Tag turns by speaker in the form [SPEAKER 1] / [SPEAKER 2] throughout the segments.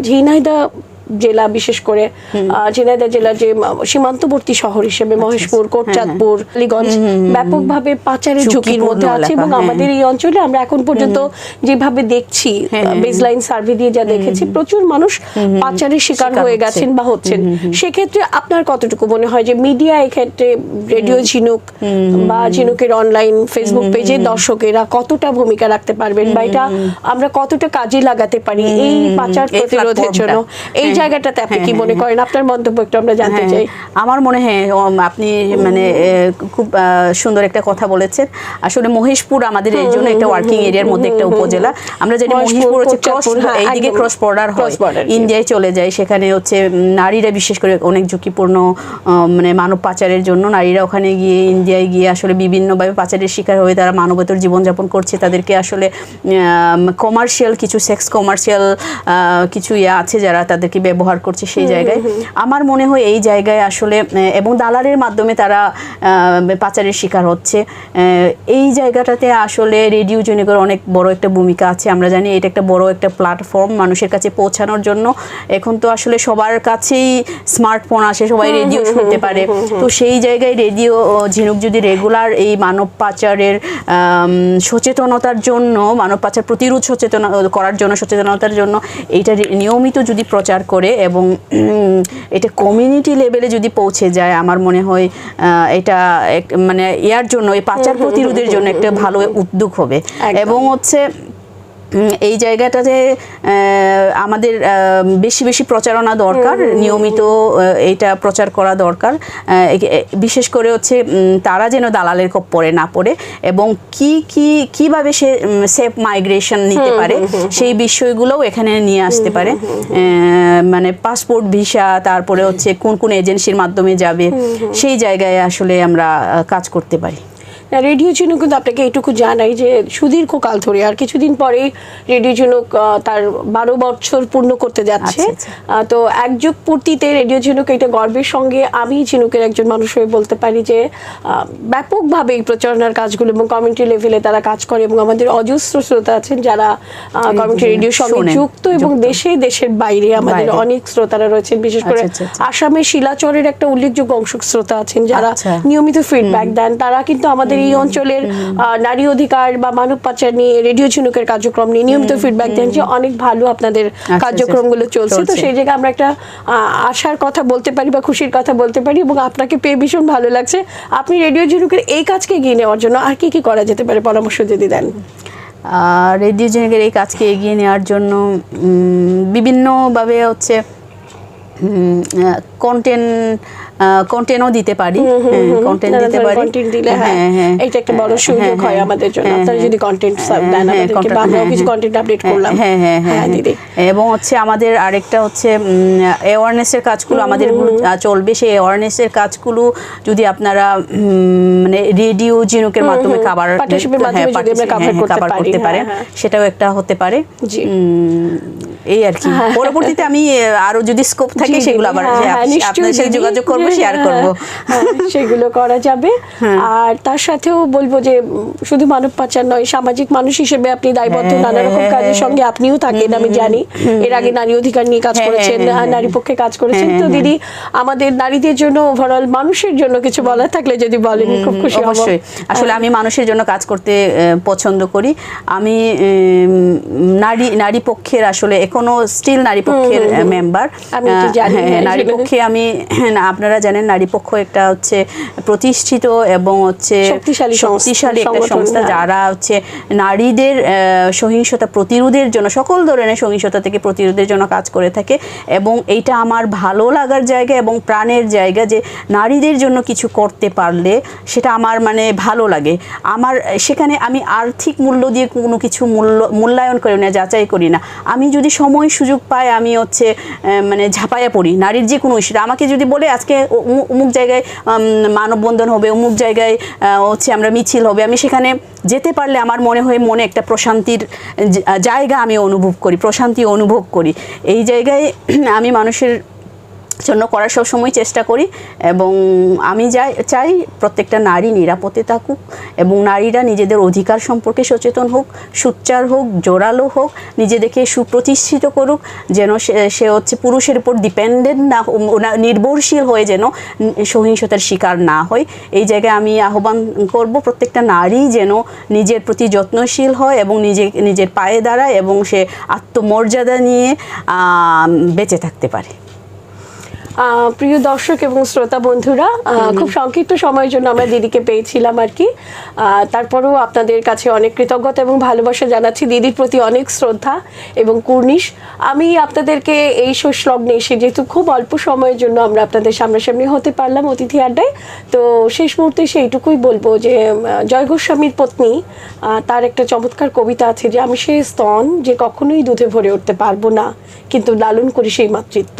[SPEAKER 1] ঝিনাইদা জেলা বিশেষ করে আহ, ঝিনাইদহ জেলার যে সীমান্তবর্তী শহর হিসেবে
[SPEAKER 2] আচ্ছা,
[SPEAKER 1] মহেশপুর কোটচাঁদপুর আলীগঞ্জ ব্যাপকভাবে পাচারের ঝুঁকির মধ্যে আছে এবং
[SPEAKER 2] হ্যাঁ।
[SPEAKER 1] আমাদের এই অঞ্চলে আমরা এখন পর্যন্ত যেভাবে দেখছি
[SPEAKER 2] হ্যাঁ, হ্যাঁ,
[SPEAKER 1] বেসলাইন সার্ভে দিয়ে যা দেখেছি প্রচুর মানুষ পাচারের শিকার হয়ে গেছেন বা হচ্ছেন। সেক্ষেত্রে আপনার কতটুকু মনে হয় যে মিডিয়া এক্ষেত্রে রেডিও ঝিনুক বা ঝিনুকের অনলাইন ফেসবুক পেজে দর্শকেরা কতটা ভূমিকা রাখতে পারবেন বা এটা আমরা কতটা কাজে লাগাতে পারি এই পাচার প্রতিরোধের জন্য। এই
[SPEAKER 2] হ্যাঁ,
[SPEAKER 1] জায়গাটাতে আপনি
[SPEAKER 2] হ্যাঁ,
[SPEAKER 1] কি মনে
[SPEAKER 2] হ্যাঁ,
[SPEAKER 1] করেন? আপনার মন্তব্য একটু আমরা জানতে
[SPEAKER 2] হ্যাঁ,
[SPEAKER 1] চাই।
[SPEAKER 2] আমার মনে হয় আপনি মানে খুব সুন্দর একটা কথা বলেছেন। আসলে মহেশপুর আমাদের এই জন্য একটা ওয়ার্কিং এরিয়ার মধ্যে একটা উপজেলা। আমরা জানি
[SPEAKER 1] মহেশপুর,
[SPEAKER 2] হচ্ছে ক্রস
[SPEAKER 1] হ্যাঁ,
[SPEAKER 2] এইদিকে ক্রস বর্ডার হয়। ইন্ডিয়ায় চলে যায় সেখানে হচ্ছে নারীরা বিশেষ করে অনেক ঝুঁকিপূর্ণ মানে মানব পাচারের জন্য নারীরা ওখানে গিয়ে ইন্ডিয়ায় গিয়ে আসলে বিভিন্নভাবে পাচারের শিকার হয়ে তারা মানবতর জীবনযাপন করছে। তাদেরকে আসলে কমার্শিয়াল কিছু সেক্স কমার্শিয়াল কিছু ইয়ে আছে যারা তাদেরকে ব্যবহার করছে সেই জায়গায়। আমার মনে হয় এই জায়গায় আসলে এবং দালালের মাধ্যমে তারা পাচারের শিকার হচ্ছে। এই জায়গাটাতে আসলে রেডিও জনিকর অনেক বড় একটা ভূমিকা আছে। আমরা জানি এটা একটা বড় একটা প্ল্যাটফর্ম মানুষের কাছে পৌঁছানোর জন্য। এখন তো আসলে সবার কাছেই স্মার্টফোন আসে সবাই রেডিও শুনতে পারে। তো সেই জায়গায় রেডিও ঝিনুক যদি রেগুলার এই মানব পাচারের সচেতনতার জন্য মানব পাচার প্রতিরোধ সচেতন করার জন্য সচেতনতার জন্য এইটা নিয়মিত যদি প্রচার করে এবং এটা কমিউনিটি লেভেলে যদি পৌঁছে যায় আমার মনে হয় এটা এক- মানে ইয়ার জন্য এই পাচার প্রতিরোধের জন্য একটা ভালো উদ্যোগ হবে। এবং হচ্ছে এই জায়গাটাতে আমাদের বেশি বেশি প্রচারণা দরকার নিয়মিত এটা প্রচার করা দরকার। বিশেষ করে হচ্ছে তারা যেন দালালের পড়ে না পড়ে এবং কি কি কীভাবে সে সেফ মাইগ্রেশন নিতে পারে সেই বিষয়গুলোও এখানে নিয়ে আসতে পারে। মানে পাসপোর্ট ভিসা তারপরে হচ্ছে কোন কোন এজেন্সির মাধ্যমে যাবে সেই জায়গায় আসলে আমরা কাজ করতে পারি।
[SPEAKER 1] রেডিও ঝিনুক কিন্তু আপনাকে এইটুকু জানাই যে সুদীর্ঘকাল ধরে আর কিছুদিন পরেই রেডিও আহ, তার বারো বছর পূর্ণ করতে যাচ্ছে
[SPEAKER 2] আচ্ছা, আচ্ছা।
[SPEAKER 1] তো এক যুগ পূর্তিতে রেডিও ঝিনুক এটা গর্বের সঙ্গে আমি ঝিনুকের একজন মানুষ হয়ে বলতে পারি যে ব্যাপকভাবে এই প্রচারণার কাজগুলো এবং কমিউনিটি লেভেলে তারা কাজ করে এবং আমাদের অজস্র শ্রোতা আছেন যারা কমিউনিটি রেডিওর সঙ্গে যুক্ত এবং দেশে দেশের বাইরে আমাদের অনেক শ্রোতারা রয়েছেন বিশেষ করে
[SPEAKER 2] আচ্ছা।
[SPEAKER 1] আসামের শিলাচরের একটা উল্লেখযোগ্য অংশ শ্রোতা আছেন যারা। নিয়মিত ফিডব্যাক দেন তারা কিন্তু আমাদের এই অঞ্চলের নারী অধিকার বা মানব পাচার নিয়ে রেডিও ঝিনুকের কার্যক্রম নিয়ে নিয়মিত ফিডব্যাক দেন যে অনেক ভালো আপনাদের
[SPEAKER 2] আচ্ছা,
[SPEAKER 1] কার্যক্রমগুলো চলছে। তো সেই জায়গায় আমরা একটা আশার কথা বলতে পারি বা খুশির কথা বলতে পারি এবং আপনাকে পেয়ে ভীষণ ভালো লাগছে। আপনি রেডিও ঝিনুকের এই কাজকে এগিয়ে নেওয়ার জন্য আর কি কি করা যেতে পারে? পরামর্শ যদি দেন।
[SPEAKER 2] রেডিও জেনেকের এই কাজকে এগিয়ে নেওয়ার জন্য উম, বিভিন্নভাবে হচ্ছে কন্টেন্ট কন্টেন্টও দিতে পারি। কন্টেন্ট দিতে পারি।
[SPEAKER 1] কন্টেন্ট দিলে হ্যাঁ এটা একটা বড় সুযোগ হয় আমাদের জন্য। আপনারা যদি কন্টেন্ট দেন আমাদেরকে বা আমরাও কিছু কন্টেন্ট আপডেট করলাম।
[SPEAKER 2] হ্যাঁ হ্যাঁ হ্যাঁ
[SPEAKER 1] দিদি।
[SPEAKER 2] এবং হচ্ছে আমাদের আরেকটা হচ্ছে অ্যাওয়ারনেসের কাজগুলো আমাদের চলবে। সেই অ্যাওয়ারনেসের কাজগুলো যদি আপনারা মানে রেডিও জিনুকের মাধ্যমে
[SPEAKER 1] আমরা cover করতে পারে। হ্যাঁ, হ্যাঁ।
[SPEAKER 2] সেটাও একটা হতে পারে। এই আর কি। পরবর্তীতে আমি আরও যদি স্কোপ থাকে সেগুলো আবার
[SPEAKER 1] হ্যাঁ, হ্যাঁ,
[SPEAKER 2] আপ-
[SPEAKER 1] নিশ্চয়ই
[SPEAKER 2] আপনার সাথে যোগাযোগ করব
[SPEAKER 1] হ্যাঁ,
[SPEAKER 2] শেয়ার
[SPEAKER 1] হ্যাঁ, হ্যাঁ, সেগুলো করা যাবে। আর তার সাথেও বলব যে শুধু মানব পাচার নয় সামাজিক মানুষ হিসেবে আপনি দায়বদ্ধ
[SPEAKER 2] হ্যাঁ,
[SPEAKER 1] নানা রকম
[SPEAKER 2] হ্যাঁ,
[SPEAKER 1] কাজের
[SPEAKER 2] হ্যাঁ,
[SPEAKER 1] সঙ্গে আপনিও থাকেন আমি জানি। এর আগে নারী অধিকার নিয়ে কাজ
[SPEAKER 2] হ্যাঁ,
[SPEAKER 1] করেছেন
[SPEAKER 2] হ্যাঁ, হ্যাঁ,
[SPEAKER 1] নারী পক্ষে কাজ করেছেন।
[SPEAKER 2] হ্যাঁ,
[SPEAKER 1] তো
[SPEAKER 2] হ্যাঁ,
[SPEAKER 1] দিদি আমাদের নারীদের জন্য ওভারঅল মানুষের জন্য কিছু বলার থাকলে যদি বলেন খুব খুশি হব।
[SPEAKER 2] অবশ্যই। আসলে আমি মানুষের জন্য কাজ করতে পছন্দ করি। আমি নারী নারী পক্ষের আসলে এখনও স্টিল নারী পক্ষের মেম্বার
[SPEAKER 1] হ্যাঁ,
[SPEAKER 2] নারী পক্ষে আমি আপনারা জানেন নারী পক্ষ একটা হচ্ছে প্রতিষ্ঠিত এবং হচ্ছে
[SPEAKER 1] শক্তিশালী
[SPEAKER 2] শক্তিশালী একটা সংস্থা
[SPEAKER 1] হ্যাঁ।
[SPEAKER 2] যারা হচ্ছে নারীদের সহিংসতা প্রতিরোধের জন্য সকল ধরনের সহিংসতা থেকে প্রতিরোধের জন্য কাজ করে থাকে এবং এইটা আমার ভালো লাগার জায়গা এবং প্রাণের জায়গা যে নারীদের জন্য কিছু করতে পারলে সেটা আমার মানে ভালো লাগে। আমার সেখানে আমি আর্থিক মূল্য দিয়ে কোনো কিছু মূল্য মূল্যায়ন করি না যাচাই করি না। আমি যদি সময় সুযোগ পাই আমি হচ্ছে মানে ঝাঁপাইয়া পড়ি। নারীর যে কোনো ইস্যু আমাকে যদি বলে আজকে অমুক জায়গায় মানববন্ধন হবে অমুক জায়গায় হচ্ছে আমরা মিছিল হবে, আমি সেখানে যেতে পারলে আমার মনে হয় মনে একটা প্রশান্তির জায়গা আমি অনুভব করি, প্রশান্তি অনুভব করি। এই জায়গায় আমি মানুষের জন্য করার সবসময় চেষ্টা করি এবং আমি যাই, চাই প্রত্যেকটা নারী নিরাপদে থাকুক এবং নারীরা নিজেদের অধিকার সম্পর্কে সচেতন হোক, সুচ্চার হোক, জোরালো হোক, নিজেদেরকে সুপ্রতিষ্ঠিত করুক, যেন সে হচ্ছে পুরুষের উপর ডিপেন্ডেন্ট না নির্ভরশীল হয়ে যেন সহিংসতার শিকার না হয়। এই জায়গায় আমি আহ্বান করব প্রত্যেকটা নারী যেন নিজের প্রতি যত্নশীল হয় এবং নিজে, নিজের পায়ে দাঁড়ায় এবং সে আত্মমর্যাদা নিয়ে বেঁচে থাকতে পারে।
[SPEAKER 1] প্রিয় দর্শক এবং শ্রোতা বন্ধুরা খুব সংক্ষিপ্ত সময়ের জন্য আমরা দিদিকে পেয়েছিলাম আর কি। তারপরেও আপনাদের কাছে অনেক কৃতজ্ঞতা এবং ভালোবাসা জানাচ্ছি। দিদির প্রতি অনেক শ্রদ্ধা এবং কুর্নিশ। আমি আপনাদেরকে এই শোষ লগ্নে এসে যেহেতু খুব অল্প সময়ের জন্য আমরা আপনাদের সামনাসামনি হতে পারলাম অতিথি আড্ডায় তো শেষ মুহূর্তে সেইটুকুই বলব যে জয় গোস্বামীর পত্নী তার একটা চমৎকার কবিতা আছে যে আমি সেই স্তন যে কখনোই দুধে ভরে উঠতে পারব না কিন্তু লালন করি সেই মাতৃত্ব।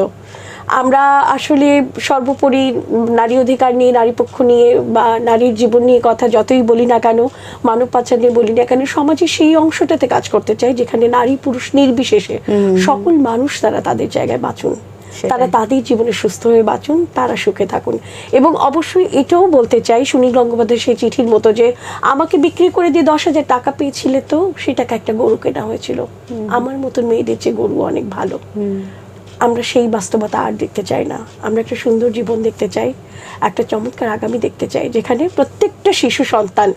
[SPEAKER 1] আমরা আসলে সর্বোপরি নারী অধিকার নিয়ে নারী পক্ষ নিয়ে বা নারীর জীবন নিয়ে কথা যতই বলি না কেন মানব পাচার নিয়ে বলি না কেন সমাজে সেই অংশটাতে কাজ করতে চাই যেখানে নারী পুরুষ নির্বিশেষে সকল মানুষ তারা তাদের জায়গায় বাঁচুন। তারা তাদের জীবনে সুস্থ হয়ে বাঁচুন তারা সুখে থাকুন। এবং অবশ্যই এটাও বলতে চাই সুনীল গঙ্গোপাধ্যায় সেই চিঠির মতো যে আমাকে বিক্রি করে দিয়ে দশ হাজার টাকা পেয়েছিলে তো সেটাকে একটা গরু কেনা হয়েছিল। আমার মতন মেয়েদের চেয়ে গরু অনেক ভালো। আমরা সেই বাস্তবতা আর দেখতে চাই না। আমরা একটা সুন্দর জীবন দেখতে চাই একটা চমৎকার আগামী দেখতে চাই যেখানে প্রত্যেকটা শিশু সন্তান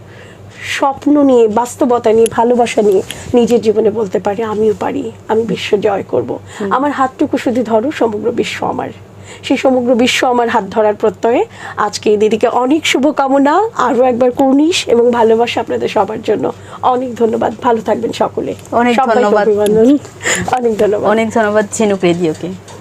[SPEAKER 1] স্বপ্ন নিয়ে বাস্তবতা নিয়ে ভালোবাসা নিয়ে নিজের জীবনে বলতে পারে আমিও পারি আমি বিশ্ব জয় করব। আমার হাতটুকু শুধু ধরো সমগ্র বিশ্ব আমার। সেই সমগ্র বিশ্ব আমার হাত ধরার প্রত্যয়ে। আজকে দিদিকে অনেক শুভকামনা। আরও একবার কর্নিশ এবং ভালোবাসা আপনাদের সবার জন্য। অনেক ধন্যবাদ। ভালো থাকবেন সকলে।
[SPEAKER 2] অনেক ধন্যবাদ।
[SPEAKER 1] অনেক ধন্যবাদ।
[SPEAKER 2] অনেক ধন্যবাদ ঝিনুক রেডিওকে।